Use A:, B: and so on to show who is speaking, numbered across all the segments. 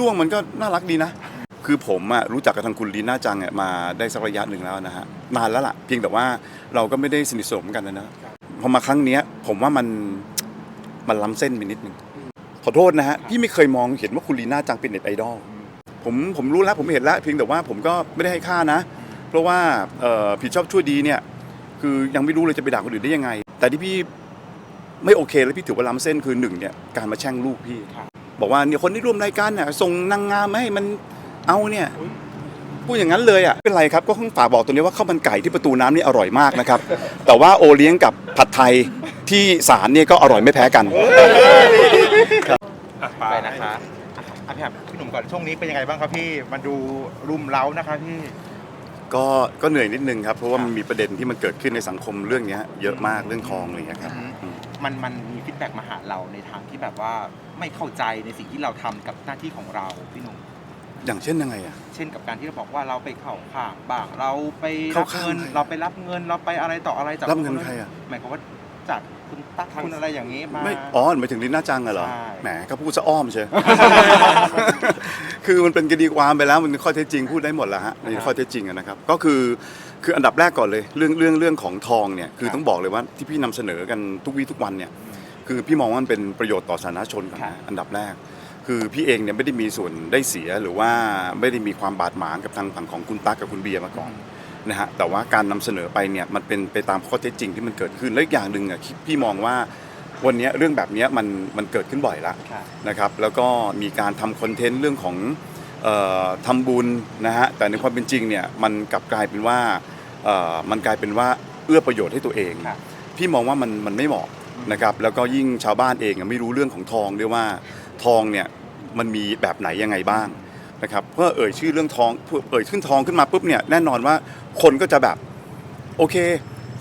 A: ด้วงมันก็น่ารักดีนะ คือผมอะรู้จักกับทางคุณลีน่าจังมาได้สักระยะหนึ่งแล้วนะฮะนานแล้วล่ะเพียงแต่ว่าเราก็ไม่ได้สนิทสนมกันนะนะพอมาครั้งเนี้ยผมว่ามันมันล้ำเส้นไปนิดนึงขอโทษนะฮะพี่ไม่เคยมองเห็นว่าคุณลีน่าจังเป็นเน็ตไอดอลผมผมรู้แล้วผมเห็นแล้วเพียงแต่ว่าผมก็ไม่ได้ให้ค่านะ เพราะว่าเอ่อผิดชอบชั่วดีเนี่ยคือยังไม่รู้เลยจะไปด่าคนอื่นได้ยังไง แต่ที่พี่ไม่โอเคแล้วพี่ถือว่าล้ำเส้นคือหนึ่งเนี่ยการมาแช่งลูกพี่
B: ครับ
A: บอกว่าเนี่ยคนที่ร่วมรายการเนี่ยส่งนางงามมาให้มันเอาเนี่ยพูดอย่างนั้นเลยอะไม่เป็นไรครับก็ต้องฝากบอกตัวนี้ว่าข้าวมันไก่ที่ประตูน้ำนี่อร่อยมากนะครับ แต่ว่าโอเลี้ยงกับผัดไทยที่ศาลเนี่ยก็อร่อยไม่แพ้กัน
B: ไปนะคะอะพี่ครับพี่หนุ่มก่อนช่วงนี้เป็นยังไงบ้างครับพี่มันดูรุมเร้านะคะพี่
A: ก็ก็เหนื่อยนิดนึงครับเพราะว่ามันมีประเด็นที่มันเกิดขึ้นในสังคมเรื่องเนี้ยเยอะมากเรื่องทองอะไรอย่างเงี้ยครับ
B: อืม
A: อืม
B: มันมันมี ฟีดแบ็กมาหาเราในทางที่แบบว่าไม่เข้าใจในสิ่งที่เราทำกับหน้าที่ของเราพี่หนุ่ม
A: อย่างเช่นยังไงอะ
B: เช่นกับการที่เราบอกว่าเราไปเข้าข้างบ้างเราไป
A: เข้า
B: รับ
A: ข้าง
B: เงิน
A: ใคร
B: เราไปรับเงินเราไปอะไรต่ออะไรจาก
A: รับเงินใครอะ
B: หมายความว่าจากคุณตั๊กคุณอะไรอย่างนี้มา
A: ไม่ อ๋อหมายถึงลินน่าจังอะเหรอ
B: ใช่
A: แหม ก็พูดซะอ้อมเชียว คือมันเป็นคดีความไปแล้ว มันเป็นข้อเท็จจริงพูดได้หมดแล้วฮะ ในข้อเท็จจริงอะนะครับ ก็คือ คืออันดับแรกก่อนเลย เรื่องเรื่องเรื่องของทองเนี่ย คือต้องบอกเลยว่าที่พี่นำเสนอกันทุกวี่ทุกวันเนี่ย คือพี่มองว่ามันเป็นประโยชน์ต่อสาธารณชนก่อนนะอันดับแรก คือพี่เองเนี่ยไม่ได้มีส่วนได้เสียหรือว่าไม่ได้มีความบาดหมางกับทางฝั่งของคุณตั๊กกับคุณเบียร์มาก่อนนะฮะแต่ว่าการนำเสนอไปเนี่ยมันเป็นไปตามข้อเท็จจริงที่มันเกิดขึ้นและอีกอย่างหนึ่งอะพี่มองว่าวันเนี้ยเรื่องแบบเนี้ยมันมันเกิดขึ้นบ่อยละ
B: ค่ะ
A: นะครับแล้วก็มีการทำคอนเทนต์เรื่องของเอ่อทำบุญนะฮะแต่ในความเป็นจริงเนี่ยมันกลับกลายเป็นว่าเอ่อมันกลายเป็นว่าเอื้อประโยชน์ให้ตัวเอง
B: ครับ
A: พี่มองว่ามันมันไม่เหมาะ นะครับแล้วก็ยิ่งชาวบ้านเองไม่รู้เรื่องของทองด้วยว่าทองเนี่ยมันมีแบบไหนยังไงบ้างนะครับเพื่อเอ่ยชื่อเรื่องทองเอ่ยขึ้นทองขึ้นมาปุ๊บเนี่ยแน่นอนว่าคนก็จะแบบโอเค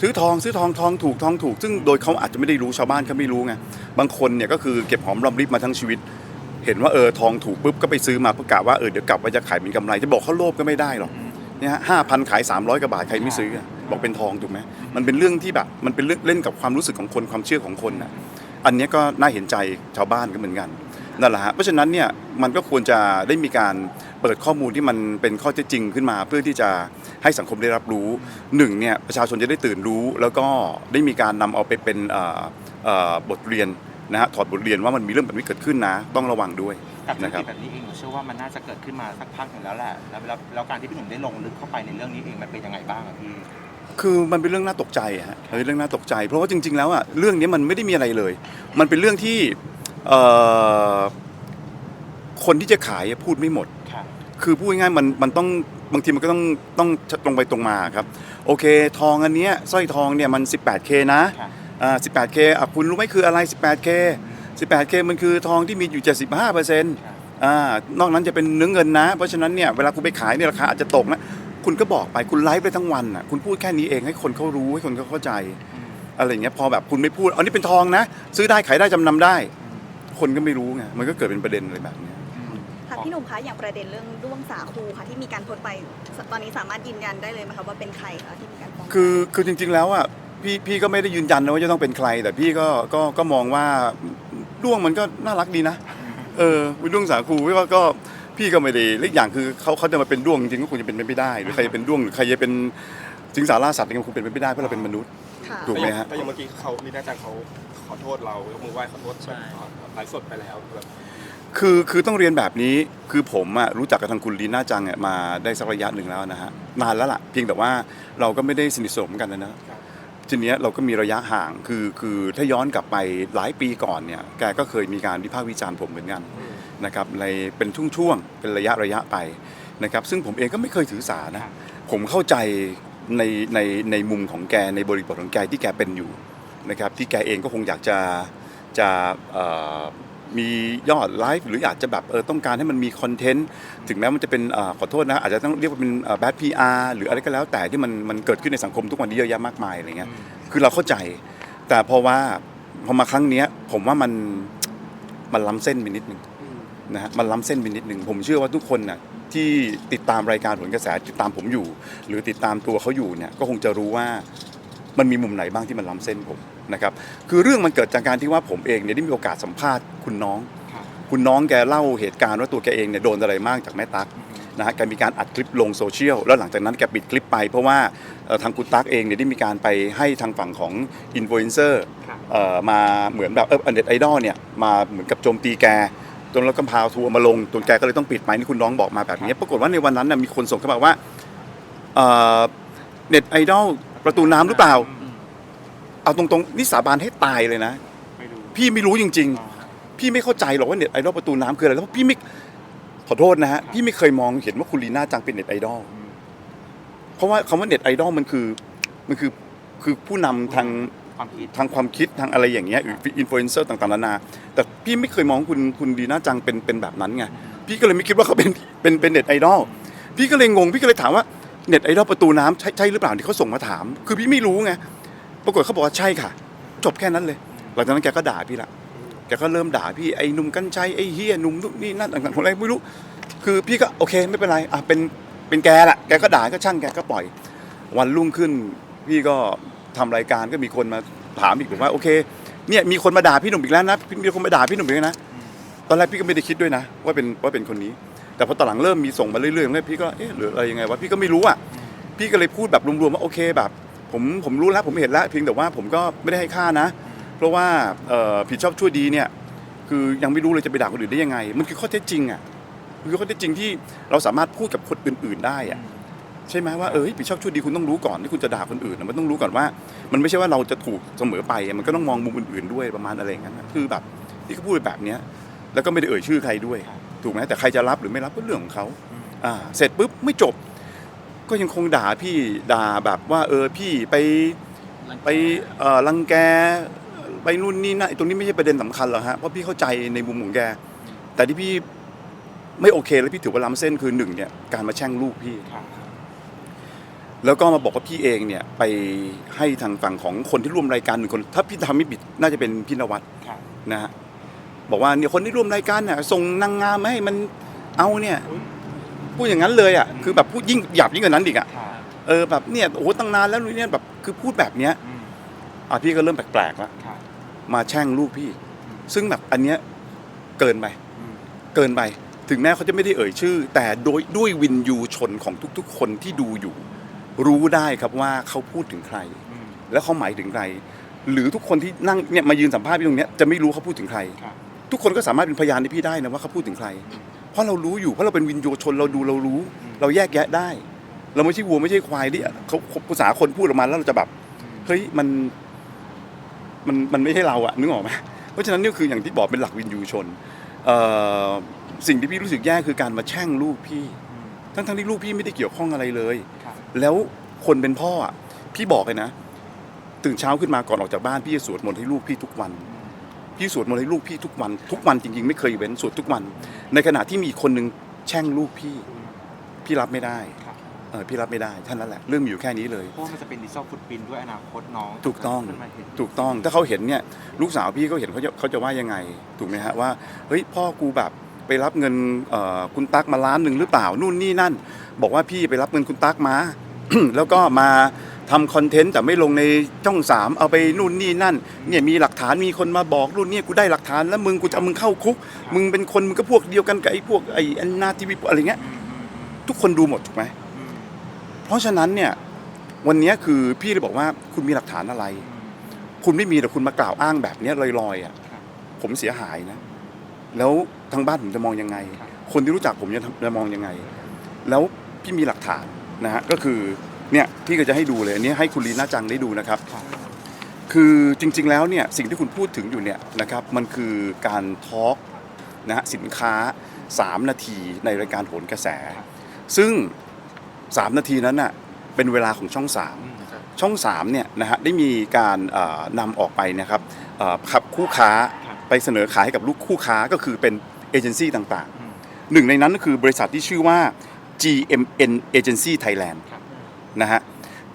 A: ซื้อทองซื้อทองทองถูกทองถูก ซึ่งโดยเขาอาจจะไม่ได้รู้ชาวบ้านเขาไม่รู้ไงบางคนเนี่ยก็คือเก็บหอมรอมริบมาทั้งชีวิต เห็นว่าเออทองถูกปุ๊บก็ไปซื้อมาเพื่อกะว่าเออเดี๋ยวกลับว่าจะขายเป็นกำไรจะบอกเขาโลภก็ไม่ได้หรอกเนี่ยห้าพันขาย300กว่าบาทใครไม่ซื้อ บอกเป็นทองถูกไหมมันเป็นเรื่องที่แบบมันเป็นเรื่องเล่นกับความรู้สึกของคนความเชื่อของคนน่ะอันเนี้ยก็น่าเห็นใจชาวบ้านก็เหมือนกันนั่นแหละฮะเพราะฉะนั้นเนี่ยมันก็ควรจะได้มีการเปิดข้อมูลที่มันเป็นข้อเท็จจริงขึ้นมา เพื่อที่จะให้สังคมได้รับรู้หนึ่งเนี่ยประชาชนจะได้ตื่นรู้ แล้วก็ได้มีการนำเอาไปเป็นเอ่อเอ่อบทเรียนนะฮะถอดบทเรียนว่ามันมีเรื่องแบบนี้เกิดขึ้นนะ ต้องระวังด้วย
B: กับธุร
A: นะครั
B: กิ
A: บ
B: จแบบนี้เองหนูเชื่อว่ามันน่าจะเกิดขึ้นมาสักพักหนึ่งแล้วแหละแล้วแล้วแล้วการที่พี่หนุ่มได้ลงลึกเข้าไปในเรื่องนี้เองมันเป็นยังไงบ้างอะพี่
A: คือมันเป็นเรื่องน่าตกใจอะฮะมันเป็นเรื่องน่าตกใจ เพราะว่าจริง ๆ แล้วอะเรื่องนี้มันไม่ได้มีอะไรเลย มันเป็นเรื่องที่เอ่อคนที่จะขายพูดไม่หมด
B: ค่ะ
A: คือพูดง่ายๆมันมันต้องบางทีมันก็ต้องต้องตรงไปตรงมาครับ โอเค ทองอันเนี้ยสร้อยทองเนี่ยมัน 18K นะ
B: ค่ะ
A: อ่า 18K อะคุณรู้ไหมคืออะไร 18K 18K มันคือทองที่มีอยู่ 75เปอร์เซ็นต์อ่านอกนั้นจะเป็นเนื้อเงินนะ เพราะฉะนั้นเนี่ยเวลาคุณไปขายเนี่ยราคาอาจจะตกนะ คุณก็บอกไปคุณไลฟ์ไปทั้งวันอะคุณพูดแค่นี้เองให้คนเขารู้ให้คนเขาเข้าใจอะไรอย่างเงี้ยพอแบบคุณไม่พูดอันนี้เป็นทองนะ ซื้อได้ขายได้จำนำได้ คนก็ไม่รู้ไงมันก็เกิดเป็นประเด็นอะไรแบบเนี้ย
C: ค่ะพี่หนุ่มคะอย่างประเด็นเรื่องด้วงสาคูค่ะที่มีการโพสต์ไปตอนนี้สามารถยืนยันได้เลยไหมคะว่าเป็นใครคะที่มีการฟ้อง
A: คือคือจริงๆแล้วอะพี่พี่ก็ไม่ได้ยืนยันนะว่าจะต้องเป็นใคร แต่พี่ก็ก็ก็มองว่าด้วงมันก็น่ารักดีนะ เออเป็นด้วงสาคูพี่ว่าก็ พี่ก็ไม่ได้เล็กอย่างคือเขาเขาจะมาเป็นด้วงจริงๆก็คงจะเป็นไปไม่ได้ หรือใครจะเป็นด้วงหรือใครจะเป็นสิงสาราสัตว์เนี่ยมันคงเป็นไปไม่ได้เพราะเราเป็นมนุษย์
C: ค่ะ
A: ถูกไหมฮะ
D: แต่อย่างเมื่อกี้เขาลีน่าจังเขาขอโทษเรายกมือไหว้ขอโทษแบบไลฟ์สดไปแล้วแบบ
A: คือคือต้องเรียนแบบนี้คือผมอะรู้จักกับทางคุณลีน่าจังเนี่ยมาได้สักระยะหนึ่งแล้วนะฮะนานแล้วล่ะเพียงแต่ว่าเราก็ไม่ได้สนิทสนมกันนะนะ
D: ครับ
A: ทีเนี้ยเราก็มีระยะห่างคือคือถ้าย้อนกลับไปหลายปีก่อนเนี่ยแกก็เคยมีการวิพากษ์วิจารณ์ผมเหมือนกันนะครับในเป็นช่วงๆเป็นระยะระยะไปนะครับซึ่งผมเองก็ไม่เคยถือสานะผมเข้าใจในในในมุมของแกในบริบทของแกที่แกเป็นอยู่นะครับที่แกเองก็คงอยากจะจะ มียอดไลฟ์หรืออยากจะแบบเออต้องการให้มันมีคอนเทนต์ถึงแม้มันจะเป็นเอ่อขอโทษนะอาจจะต้องเรียกว่าเป็นแบดพีอาร์หรืออะไรก็แล้วแต่ที่มันมันเกิดขึ้นในสังคมทุกวันนี้เยอะแยะมากมายอะไรเงี้ยคือเราเข้าใจ แต่พอว่าพอมาครั้งเนี้ยผมว่ามันมันล้ำเส้นไปนิดนึงนะฮะมันล้ำเส้นไปนิดนึงผมเชื่อว่าทุกคนน่ะที่ติดตามรายการผลกระแสติดตามผมอยู่ หรือติดตามตัวเขาอยู่เนี่ยก็คงจะรู้ว่า มันมีมุมไหนบ้างที่มันล้ำเส้นผมนะครับคือเรื่องมันเกิดจากการที่ว่าผมเองเนี่ยได้มีโอกาสสัมภาษณ์คุณน้อง
B: ค่ะ
A: คุณน้องแกเล่าเหตุการณ์ว่าตัวแกเองเนี่ยโดนอะไรมากจากแม่ตั๊กนะฮะแกมีการอัดคลิปลงโซเชียลแล้วหลังจากนั้นแกปิดคลิปไป เพราะว่าเอ่อทางคุณตั๊กเองเนี่ยได้มีการไปให้ทางฝั่งของอินฟลูเอนเซอร์
B: ครับ
A: มาเหมือนแบบเออเน็ตไอดอลเนี่ยมาเหมือนกับโจมตีแกจนแล้วก็พาทัวร์มาลงจนแกก็เลยต้องปิดไปนี่คุณน้องบอกมาแบบนี้ ปรากฏว่าในวันนั้นน่ะมีคนส่งเข้ามาว่าเน็ตไอดอล ประตูน้ำหรือเปล่า เอาตรงๆนี่สาบานให้ตายเลยนะ
B: ไม่รู้
A: พี่ไม่รู้จริง
B: อ๋อ
A: ๆพี่ไม่เข้าใจหรอกว่าเน็ตไอดอลประตูน้ำคืออะไรแล้วพี่ไม่ขอโทษนะฮะพี่ไม่เคยมองเห็นว่าคุณลีน่าจังเป็นเน็ตไอดอล
B: อืม
A: เพราะว่าคำว่าเน็ตไอดอลมันคือมันคือคือผู้นำทาง
B: ความคิด
A: ทางความคิดทางอะไรอย่างเงี้ยอินฟลูเอนเซอร์ต่างๆนานาแต่พี่ไม่เคยมองคุณคุณลีน่าจังเป็นเป็นแบบนั้นไงพี่ก็เลยไม่คิดว่าเขาเป็นเป็นเป็นเน็ตไอดอลพี่ก็เลยงงพี่ก็เลยถามว่า เน็ตไอดอลประตูน้ำใช่ใช่หรือเปล่าที่เขาส่งมาถาม คือพี่ไม่รู้ไงปรากฏเขาบอกว่าใช่ค่ะ จบแค่นั้นเลย หลังจากนั้นแกก็ด่าพี่ละแกก็เริ่มด่าพี่ไอ้หนุ่มกัญชัยไอ้เฮียหนุ่มนู่นนี่นั่นต่างๆของอะไรไม่รู้ คือพี่ก็โอเคไม่เป็นไรอะเป็นเป็นแกแหละแกก็ด่าก็ช่างแกก็ปล่อย วันรุ่งขึ้น พี่ก็ทำรายการก็มีคนมาถามอีกบอกว่าโอเคเนี่ยมีคนมาด่าพี่หนุ่มอีกแล้วนะมีคนมาด่าพี่หนุ่มอีกแล้วนะตอนแรกพี่ก็ไม่ได้คิดด้วยนะ ว่าเป็นว่าเป็นคนนี้ แต่พอตอนหลังเริ่มมีส่งมาเรื่อยๆเรื่อยพี่ก็เอ๊ะหรืออะไรยังไงวะพี่ก็ไม่รู้อะพี่ก็เลยพูดแบบรวมๆว่าโอเคแบบ ผมผมรู้แล้วผมเห็นแล้วเพียงแต่ว่าผมก็ไม่ได้ให้ค่านะ เพราะว่าผิดชอบชั่วดีเนี่ยคือยังไม่รู้เลยจะไปด่าคนอื่นได้ยังไง มันคือข้อเท็จจริงอะคือข้อเท็จจริงที่เราสามารถพูดกับคนอื่น ๆได้อะใช่ไหมว่าเออผิดชอบชั่วดีคุณต้องรู้ก่อนที่คุณจะด่าคนอื่นมันต้องรู้ก่อนว่า มันไม่ใช่ว่าเราจะถูกเสมอไปมันก็ต้องมองมุมอื่นๆด้วยประมาณอะไรอย่างนั้นคือแบบที่เขาพูดแบบเนี้ยแล้วก็ไม่ได้เอ่ยชื่อใครด้วย ถูกไหมแต่ใครจะรับหรือไม่รับก็เรื่องของเขาอ่าเสร็จปุ๊บไม่จบ ก็ยังคงด่าพี่ด่าแบบว่าเออพี่ไปไปเอ่อรังแกไปนู่นนี่นั่นไอ้ตรงนี้ไม่ใช่ประเด็นสำคัญหรอกฮะเพราะพี่เข้าใจในมุมของแก แต่ที่พี่ไม่โอเคแล้วพี่ถือว่าล้ำเส้นคือหนึ่งเนี่ยการมาแช่งลูกพี่
B: ครับ
A: แล้วก็มาบอกว่าพี่เองเนี่ยไปให้ทางฝั่งของคนที่ร่วมรายการหนึ่งคน ถ้าพี่ทำไม่ผิดน่าจะเป็นพี่นวัด
B: ครับ
A: นะฮะ บอกว่าเนี่ยคนที่ร่วมรายการเนี่ยส่งนางงามมาให้มันเอาเนี่ยพูดอย่างนั้นเลยอะคือแบบพูดยิ่งหยาบยิ่งกว่านั้นอีกอะ
B: ครับ
A: เออแบบเนี่ยโอ้โหตั้งนานแล้วเนี่ยแบบคือพูดแบบเนี้ย
B: อืม
A: อะพี่ก็เริ่มแปลกๆแล้ว
B: ครับ
A: มาแช่งลูกพี่ ซึ่งแบบอันเนี้ยเกินไป
B: อืม
A: เกินไปถึงแม้เขาจะไม่ได้เอ่ยชื่อ แต่โดยด้วยวินยูชนของทุกๆ คนที่ดูอยู่ รู้ได้ครับว่าเขาพูดถึงใคร
B: อืม
A: แล้วเขาหมายถึงใคร หรือทุกคนที่นั่งเนี่ยมายืนสัมภาษณ์พี่ตรงเนี้ยจะไม่รู้เขาพูดถึงใคร
B: ครับ
A: ทุกคนก็สามารถเป็นพยานให้พี่ได้นะว่าเขาพูดถึงใคร เพราะเรารู้อยู่เพราะเราเป็นวินโยชนเราดูเรารู้ เราแยกแยะได้ เราไม่ใช่วัวไม่ใช่ควายที่เขาภาษาคนพูดออกมาแล้วเราจะแบบเฮ้ยมันมันมันไม่ใช่เราอะนึกออกไหมเพราะฉะนั้นนี่คืออย่างที่บอกเป็นหลักวินยูชนเอ่อสิ่งที่พี่รู้สึกแย่คือการมาแช่งลูกพี่
B: อืม
A: ทั้งทั้งๆที่ลูกพี่ไม่ได้เกี่ยวข้องอะไรเลย
B: ครับ
A: แล้วคนเป็นพ่ออะพี่บอกเลยนะ ตื่นเช้าขึ้นมาก่อนออกจากบ้านพี่จะสวดมนต์ให้ลูกพี่ทุกวัน พี่สวดมนต์ให้ลูกพี่ทุกวันทุกวันจริง ๆ ไม่เคยเว้นสวดทุกวัน ในขณะที่มีอีกคนนึงแช่งลูกพี่ พี่รับไม่ได้
B: ครับ
A: เออพี่รับไม่ได้ท่านั้นแหละเรื่องมีอยู่แค่นี้เลย
B: เพราะว่ามันจะเป็นดิจิทัลฟุตปรินท์ด้วยอนาคตน้อง
A: ถูกต้อง
B: ขึ้นมาเห็น
A: ถูกต้องถ้าเขาเห็นเนี่ยลูกสาวพี่เขาเห็นเขาจะเขาจะว่ายังไง ถูกไหมฮะว่าเฮ้ยพ่อกูแบบไปรับเงินเอ่อคุณตั๊กมาล้านหนึ่งหรือเปล่านู่นนี่นั่น บอกว่าพี่ไปรับเงินคุณตั๊กมา แล้วก็มา ทำคอนเทนต์แต่ไม่ลงในช่องสามเอาไปนู่นนี่นั่นเนี่ยมีหลักฐานมีคนมาบอกรุ่นเนี่ยกูได้หลักฐานแล้วมึงกูจะเอามึงเข้าคุก มึงเป็นคนมึงก็พวกเดียวกันกับไอ้พวกไอ้อันนาทีวีอะไรเงี้ย
B: อืมอืม
A: ทุกคนดูหมดถูกไหม
B: อืม
A: เพราะฉะนั้นเนี่ยวันเนี้ยคือพี่เลยบอกว่าคุณมีหลักฐานอะไร
B: อืม
A: คุณไม่มีแต่คุณมากล่าวอ้างแบบเนี้ยลอยๆอะ
B: ครับ
A: ผมเสียหายนะ แล้วทางบ้านผมจะมองยังไง
B: ครับ
A: คนที่รู้จักผมจะทำจะมองยังไง แล้วพี่มีหลักฐานนะฮะก็คือ เนี่ยพี่ก็จะให้ดูเลยอันนี้ให้คุณลีน่าจังได้ดูนะครับ
B: ครับ
A: คือจริงๆแล้วเนี่ยสิ่งที่คุณพูดถึงอยู่เนี่ยนะครับมันคือการทอล์กนะฮะสินค้า 3 นาทีในรายการโหนกระแส ซึ่ง 3 นาทีนั้นน่ะเป็นเวลาของช่อง3
B: อืมครับ
A: ช่อง3เนี่ยนะฮะได้มีการเอ่อนำออกไปนะครับเอ่อขับคู่ค้า
B: ครับ
A: ไปเสนอขายให้กับลูกคู่ค้าก็คือเป็นเอเจนซี่ต่าง
B: อืม
A: ๆหนึ่งในนั้นก็คือบริษัทที่ชื่อว่า GMN Agency Thailand
B: ครับ
A: นะฮะ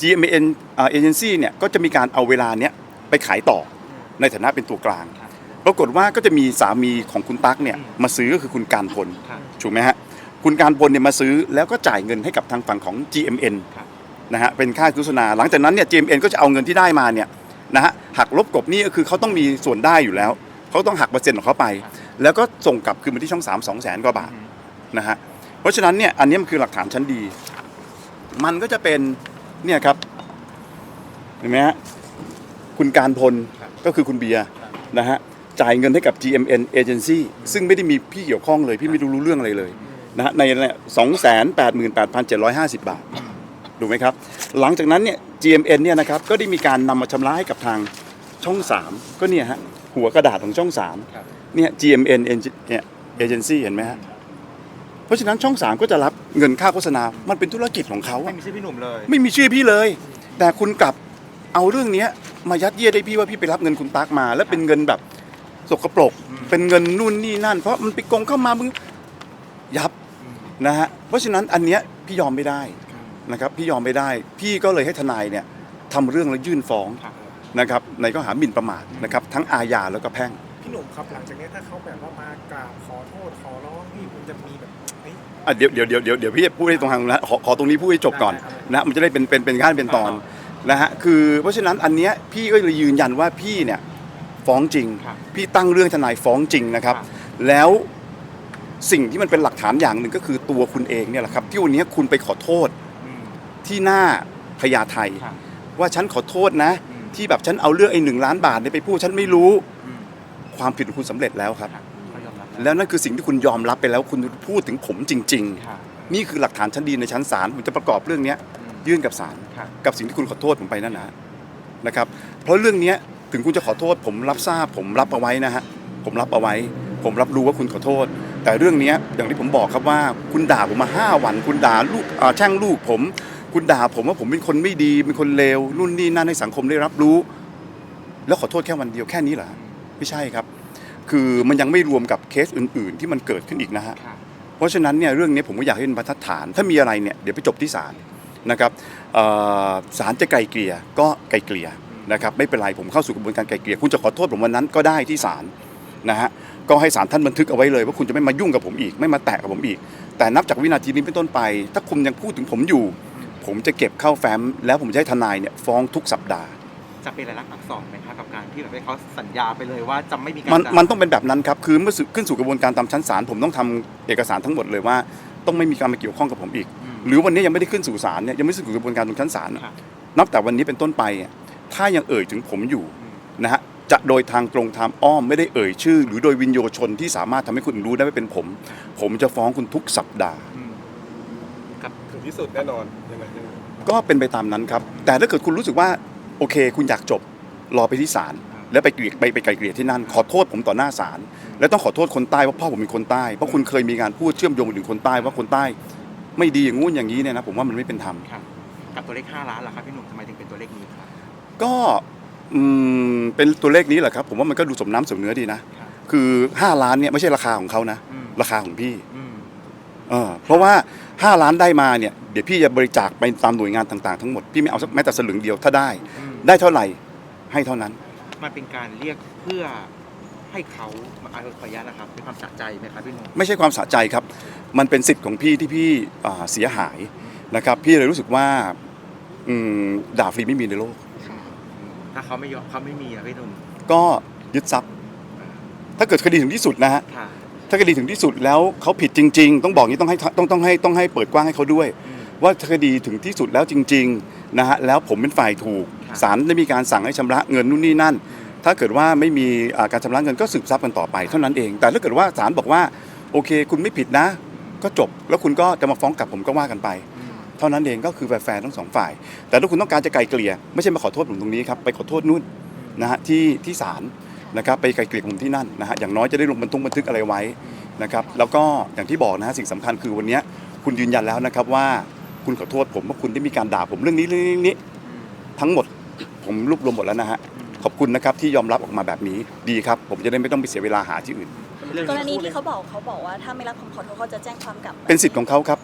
A: GMN เอ่อ Agency เนี่ยก็จะมีการเอาเวลาเนี้ยไปขายต่อในฐานะเป็นตัวกลาง
B: ครับ
A: ปรากฏว่าก็จะมีสามีของคุณตั๊กเนี่ย
B: อืม
A: มาซื้อก็คือคุณการพล
B: ครับ
A: ถูกไหมฮะคุณการพลเนี่ยมาซื้อแล้วก็จ่ายเงินให้กับทางฝั่งของ GMN
B: ครับ
A: นะฮะเป็นค่าโฆษณาหลังจากนั้นเนี่ย GMN ก็จะเอาเงินที่ได้มาเนี่ยนะฮะหักลบกบหนี้ก็คือเขาต้องมีส่วนได้อยู่แล้วเขาต้องหักเปอร์เซ็นต์ของเขาไป แล้วก็ส่งกลับคืนมาที่ช่อง3 2 0 0แสนกว่าบาทนะฮะเพราะฉะนั้นเนี่ยอันนี้มันคือหลักฐานชั้นดี มันก็จะเป็นเนี่ยครับเห็นไหมฮะคุณการพลก็คือคุณเบียร์นะฮะจ่ายเงินให้กับ GMN Agency ซึ่งไม่ได้มีพี่เกี่ยวข้องเลย พี่ไม่รู้รู้เรื่องอะไรเลยนะฮะในสองแสนแปดหมื่นแปดพันเจ็ดร้อยห้าสิบบาทถูกไหมครับ หลังจากนั้นเนี่ย GMN เนี่ยนะครับก็ได้มีการนำมาชำระให้กับทางช่อง 3 ก็เนี่ยฮะหัวกระดาษของช่อง3เนี่ย GMN Eng- เนี่ยเอเจนซี่เห็นไหมฮะ เพราะฉะนั้นช่อง3ก็จะรับเงินค่าโฆษณา มันเป็นธุรกิจของเขา
B: ไม่
A: อะ
B: มีชื่อพี่หนุ่มเลย
A: ไม่มีชื่อพี่เลย แต่คุณกลับเอาเรื่องเนี้ยมายัดเยียดให้พี่ว่าพี่ไปรับเงินคุณตั๊กมา แล้วเป็นเงินแบบสกปรกเป็นเงินนู่นนี่นั่น เพราะมันไปโกงเข้ามามึงยับนะฮะ เพราะฉะนั้นอันเนี้ยพี่ยอมไม่ได้นะครับ พี่ยอมไม่ได้ พี่ก็เลยให้ทนายเนี่ยทำเรื่องแล้วยื่นฟ้อง
B: ครับ
A: นะครับในข้อหาหมิ่นประมาทนะครับทั้งอาญาแล้วก็แพ่ง
E: พี่หนุ่มครับหลังจากนี้ถ้าเขาแบบว่ามากราบขอโทษขอร้องพี่คุณจะมีแบบเฮ้ย
A: อะเดี๋ยวเดี๋ยวเดี๋ยวเดี๋ยวเดี๋ยวพี่พูดให้ตรงทางนะขอขอตรงนี้พูดให้จบก่อน
E: ได้ครับ
A: นะมันจะได้เป็นเป็นเป็นขั้นเป็นตอนนะฮะคือเพราะฉะนั้นอันเนี้ยพี่ก็เลยยืนยันว่าพี่เนี่ยฟ้องจริง
B: ครับ
A: พี่ตั้งเรื่องทนายฟ้องจริงนะครับ
B: ครับ
A: แล้วสิ่งที่มันเป็นหลักฐานอย่างหนึ่งก็คือตัวคุณเองเนี่ยแหละครับที่วันนี้คุณไปขอโทษ
B: อืม
A: ที่หน้าพญาไท
B: ครับ
A: ว่าฉันขอโทษนะ
B: อืม
A: ที่แบบฉันเอาเรื่องไอ้หนึ่งล้านบาทเนี่ยไปพูดฉันไม่รู้
B: อืม
A: ความผิดของคุณสำเร็จแล้วครับ
B: ครับเขายอมรับ
A: แล้วนั่นคือสิ่งที่คุณยอมรับไปแล้วคุณพูดถึงผมจริง
B: ครับ
A: ๆนี่คือหลักฐานชั้นดีในชั้นศาลผมจะประกอบเรื่องเนี้ย
B: อืม
A: ยื่นกับศาล
B: ครับ
A: กับสิ่งที่คุณขอโทษผมไปนั่นนะนะครับ เพราะเรื่องเนี้ยถึงคุณจะขอโทษ ผมรับทราบ ผมรับเอาไว้นะฮะผมรับเอาไว้ ผมรับรู้ว่าคุณขอโทษ แต่เรื่องเนี้ยอย่างที่ผมบอกครับว่า คุณด่าผมมาห้าวัน คุณด่าลูกอ่าแช่งลูกผม คุณด่าผมว่าผมเป็นคนไม่ดีเป็นคนเลวนู่นนี่นั่นให้สังคมได้รับรู้ แล้วขอโทษแค่วันเดียวแค่นี้เหรอ ไม่ใช่ครับ คือมันยังไม่รวมกับเคสอื่น ๆ ที่มันเกิดขึ้นอีกนะฮะ
B: ครับ
A: เพราะฉะนั้นเนี่ยเรื่องนี้ผมก็อยากให้เป็นบรรทัดฐาน ถ้ามีอะไรเนี่ยเดี๋ยวไปจบที่ศาลนะครับเอ่อศาลจะไกลเกลี่ยก็ไกลเกลี่ยนะครับไม่เป็นไรผมเข้าสู่กระบวนการไกลเกลี่ยคุณจะขอโทษผมวันนั้นก็ได้ที่ศาลนะฮะก็ให้ศาลท่านบันทึกเอาไว้เลยว่าคุณจะไม่มายุ่งกับผมอีก ไม่มาแตะกับผมอีก แต่นับจากวินาทีนี้เป็นต้นไป ถ้าคุณยังพูดถึงผมอยู่ ผมจะเก็บเข้าแฟ้ม แล้วผมจะให้ทนายเนี่ยฟ้องทุกสัปดาห์
B: จะเป็นรายลักษณ์อักษรไหมครับ กับการที่แบบให้เขาสัญญาไปเลยว่าจะไม่มีการ
A: มัน
B: จ่าย
A: มันต้องเป็นแบบนั้นครับคือเมื่อขึ้นสู่กระบวนการตามชั้นศาลผมต้องทำเอกสารทั้งหมดเลยว่า ต้องไม่มีการมาเกี่ยวข้องกับผมอีก
B: อืม
A: หรือวันนี้ยังไม่ได้ขึ้นสู่ศาลเนี่ยยังไม่สู่กระบวนการตรงชั้นศาล
B: ครับ
A: นับแต่วันนี้เป็นต้นไปอะถ้ายังเอ่ยถึงผมอยู่
B: อืม
A: นะฮะจะโดยทางตรงทางอ้อมไม่ได้เอ่ยชื่อ หรือโดยวินโยชนที่สามารถทำให้คุณรู้ได้ว่าเป็นผม ผมจะฟ้องคุณทุกสัปดาห์
B: อืม
D: ถึงที่สุดแน่นอนยังไงยังไง
A: ก็เป็นไปตามนั้นครับ แต่ถ้าเกิดคุณรู้สึกว่าโอเค คุณอยากจบ รอไปที่ศาลแล้วไปเกลี่ยไปไปไกลเกลี่ยที่นั่น ขอโทษผมต่อหน้าศาลแล้วต้องขอโทษคนใต้ว่าพ่อผมเป็นคนใต้เพราะคุณเคยมีการพูดเชื่อมโยงไปถึงคนใต้ว่าคนใต้ ไม่ดีอย่างงู้นอย่างนี้เนี่ยนะผมว่ามันไม่เป็นธรรม
B: ครับกับตัวเลข5ล้านล่ะครับพี่หนุ่มทำไมถึงเป็นตัวเลขนี้ครับ
A: ก็อืมเป็นตัวเลขนี้แหละครับ ผมว่ามันก็ดูสมน้ำสมเนื้อดีนะ
B: ครับ
A: คือ 5 ล้านเนี่ยไม่ใช่ราคาของเขานะ
B: อืม
A: ราคาของพี่
B: อืม
A: เออเพราะว่า 5 ล้านได้มาเนี่ยเดี๋ยวพี่จะบริจาคไปตามหน่วยงานต่างๆทั้งหมดพี่ไม่เอาสักแม้แต่สลึงเดียวถ้าได้
B: อืม
A: ได้เท่าไหร่ ให้เท่านั้น
B: มันเป็นการเรียกเพื่อให้เขาอ่าขออนุญาตนะครับเป็นความสะใจไหมครับพี่หนุ่ม
A: ไม่ใช่ความสะใจครับ มันเป็นสิทธิ์ของพี่ที่พี่อ่าเสียหายนะครับ พี่เลยรู้สึกว่าอืมด่าฟรีไม่มีในโลก
B: ถ้าเขาไม่ยอมเขาไม่มีอะพี่หนุ่ม
A: ก็ยึดทรัพย์ ถ้าเกิดคดีถึงที่สุดนะฮะ
B: ค่ะ
A: ถ้าคดีถึงที่สุดแล้วเขาผิดจริง ๆ ต้องบอกนี้ต้องให้ต้องต้องให้ต้องให้เปิดกว้างให้เขาด้วย
B: อืม
A: ว่าถ้าคดีถึงที่สุดแล้วจริง ๆ นะฮะแล้วผมเป็นฝ่ายถูก
B: ครับ
A: ศาลได้มีการสั่งให้ชำระเงินนู่นนี่นั่น ถ้าเกิดว่าไม่มีการชำระเงินก็สืบทรัพย์กันต่อไปเท่านั้นเอง แต่ถ้าเกิดว่าศาลบอกว่าโอเค คุณไม่ผิดนะ ก็จบแล้วคุณก็จะมาฟ้องกลับผมก็ว่ากันไป เท่านั้นเองก็คือแฟร์ทั้งสองฝ่าย แต่ถ้าคุณต้องการจะไกลเกลี่ยไม่ใช่มาขอโทษผมตรงนี้ครับไปขอโทษนู่นนะฮะที่ที่ศาลนะครับไปไกลเกลี่ยผมที่นั่นนะฮะอย่างน้อยจะได้ลงบันทึกบันทึกอะไรไว้นะครับแล้วก็อย่างที่บอกนะฮะสิ่งสำคัญคือวันนี้คุณยืนยันแล้วนะครับว่าคุณขอโทษผมว่าคุณได้มีการด่าผมเรื่องนี้เรื่องนี้ทั้งหมด ผมรวบรวมหมดแล้วนะฮะขอบคุณนะครับที่ยอมรับออกมาแบบนี้ดีครับ ผมจะได้ไม่ต้องไปเสียเวลาหาที่อื่น
B: เรื่อง
C: กรณี
B: นี้
C: ที่เขาบอกเขาบอกว่าถ้าไม่รับคำขอโทษเขาจะแจ้งความกลับ
A: เป็นสิทธิ์ของเขาครับ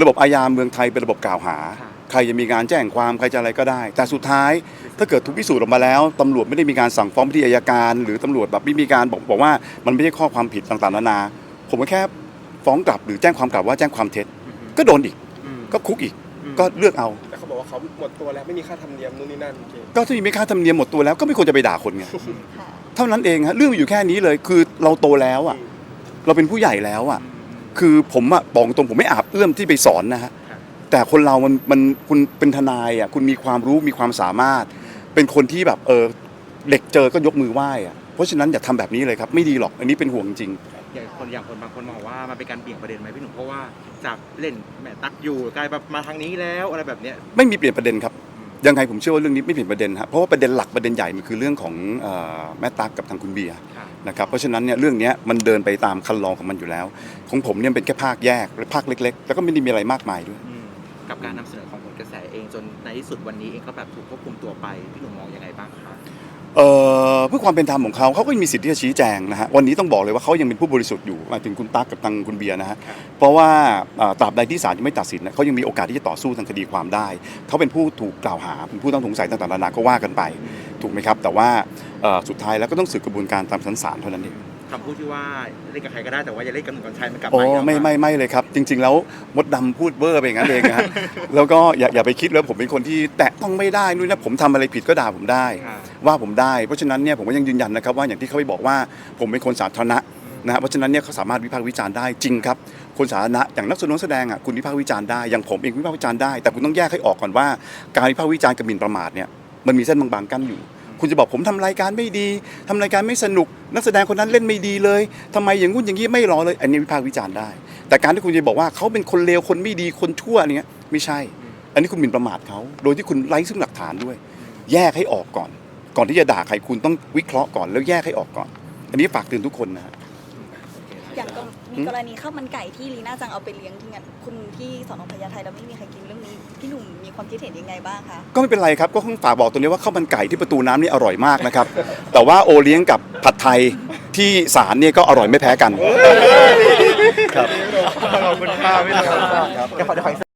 A: ระบบอาญาเมืองไทยเป็นระบบกล่าวหา
B: ค่ะ
A: ใครจะมีการแจ้งความใครจะอะไรก็ได้ แต่สุดท้ายถ้าเกิดทุกพิสูจน์ออกมาแล้วตำรวจไม่ได้มีการสั่งฟ้องไปที่อัยการ หรือตำรวจแบบไม่มีการบอกบอกว่ามันไม่ใช่ข้อความผิดต่างๆนานา ผมก็แค่ฟ้องกลับหรือแจ้งความกลับว่าแจ้งความเท็จ ก็โดนอีก
B: อืม
A: ก็คุกอีก
B: อืม
A: ก็เลือกเอา
D: แต่เขา บอกว่าเขาหมดตัวแล้วไม่มีค่าธรรมเนียมนู่นนี่นั่นโอเค
A: ก็ถ้ามีค่าธรรมเนียมหมดตัวแล้วก็ไม่ควรจะไปด่าคนไง
C: ค่ะ
A: เท่านั้นเองฮะเรื่องมันอยู่แค่นี้เลยคือเราโตแล้วอะ
D: อืม
A: เราเป็นผู้ใหญ่แล้วอะ คือผมอะบอกตรงผมไม่อาบเอื้อมที่ไปสอนนะฮะแต่คนเรามันมันคุณเป็นทนายอะคุณมีความรู้มีความสามารถ เป็นคนที่แบบเออเด็กเจอก็ยกมือไหว้อะ เพราะฉะนั้นอย่าทำแบบนี้เลยครับไม่ดีหรอกอันนี้เป็นห่วงจริง
B: อย่างคนอย่างคนบางคนมองว่ามันเป็นการเบี่ยงประเด็นไหมพี่หนุ่มเพราะว่าจากเล่นแม่ตักอยู่กลายมามาทางนี้แล้วอะไรแบบเนี้ย
A: ไม่มีเปลี่ยนประเด็นครับยังไงผมเชื่อว่าเรื่องนี้ไม่เปลี่ยนประเด็นครับเพราะว่าประเด็นหลักประเด็นใหญ่มันคือเรื่องของเอ่อแม่ตั๊กกับทางคุณเบียร์
B: ค่ะ
A: นะครับเพราะฉะนั้นเนี่ยเรื่องเนี้ยมันเดินไปตามคันลองของมันอยู่แล้ว ของผมเนี่ยเป็นแค่ภาคแยกและภาคเล็ก ๆ แล้วก็ไม่ได้มีอะไรมากมายด้วย
B: อืมกับการนำเสนอของผลกระแสเองจนในที่สุดวันนี้เองก็แบบถูกควบคุมตัวไปพี่หนุ่มมองยังไงบ้างคะ
A: เอ่อเพื่อความเป็นธรรมของเขาเขาก็มีสิทธิ์ที่จะชี้แจงนะฮะวันนี้ต้องบอกเลยว่าเขายังเป็นผู้บริสุทธิ์อยู่หมายถึงคุณตั๊กกับทางคุณเบียร์นะฮะเพราะว่าเอ่อตราบใดที่ศาลยังไม่ตัดสินนะเขายังมีโอกาสที่จะต่อสู้ทางคดีความได้เขาเป็นผู้ถูกกล่าวหาเป็นผู้ต้องสงสัยต่างๆนานาก็ว่ากันไป ถูกไหมครับ แต่ว่าเอ่อสุดท้ายแล้วก็ต้องสืบกระบวนการตามชั้นศาลเท่านั้นเอง
B: คำพูดที่ว่าเล่นกับใครก็ได้แต่ว่าอย่าเล่นกับหนุ่มกัญชัยมันกลับ
A: โอ้
B: มาอีกแล้ว
A: ไม่
B: ค่ะ
A: ไม่ไม่เลยครับ จริง ๆ แล้วมดดำพูดเบอร์ไปอย่างนั้นเองนะฮะแล้วก็อย่าอย่าไปคิดแล้วผมเป็นคนที่แตะต้องไม่ได้นู่นนะผมทำอะไรผิดก็ด่าผมได้
B: ค่ะ
A: ว่าผมได้เพราะฉะนั้นเนี่ยผมก็ยังยืนยันนะครับว่าอย่างที่เขาไปบอกว่าผมเป็นคนสาธารณะนะฮะเพราะฉะนั้นเนี่ยเขาสามารถวิพากษ์วิจารณ์ได้จริงครับคนสาธารณะอย่างนักแสดงนักแสดงอะคุณวิพากษ์วิจารณ์ได้อย่างผมเองวิพากษ์วิจารณ์ได้แต่คุณต้องแยกให้ออกก่อนว่าการวิพากษ์วิจารณ์กับหมิ่นประมาทเนี่ยมันมีเส้นบางๆกั้นอยู่ คุณจะบอกผมทำรายการไม่ดีทำรายการไม่สนุก นักแสดงคนนั้นเล่นไม่ดีเลยทำไมอย่างงู้นอย่างนี้ไม่รอเลย อันนี้วิพากษ์วิจารณ์ได้ แต่การที่คุณจะบอกว่าเขาเป็นคนเลวคนไม่ดีคนชั่วอะไรเงี้ยไม่ใช่ อันนี้คุณหมิ่นประมาทเขาโดยที่คุณไร้ซึ่งหลักฐานด้วย แยกให้ออกก่อน ก่อนที่จะด่าใครคุณต้องวิเคราะห์ก่อนแล้วแยกให้ออกก่อน อันนี้ฝากเตือนทุกคนนะ
C: อย่างมีกรณีข้าวมันไก่ที่ลีน่าจังเอาไปเลี้ยงที่งานคุณที่สอนอพญาไทแล้วไม่มีใครกินเรื่องนี้ พี่หนุ่มมีความคิดเห็นยังไงบ้างคะ
A: ก็ไม่เป็นไรครับก็คงฝากบอกตัวนี้ว่าข้าวมันไก่ที่ประตูน้ำนี่อร่อยมากนะครับ แต่ว่าโอเลี้ยงกับผัดไทยที่ศาลเนี่ยก็อร่อยไม่แพ้กัน
B: ขอบคุณค่ะพี่หนุ่มเดี๋ยวขอเดี๋ยวขอ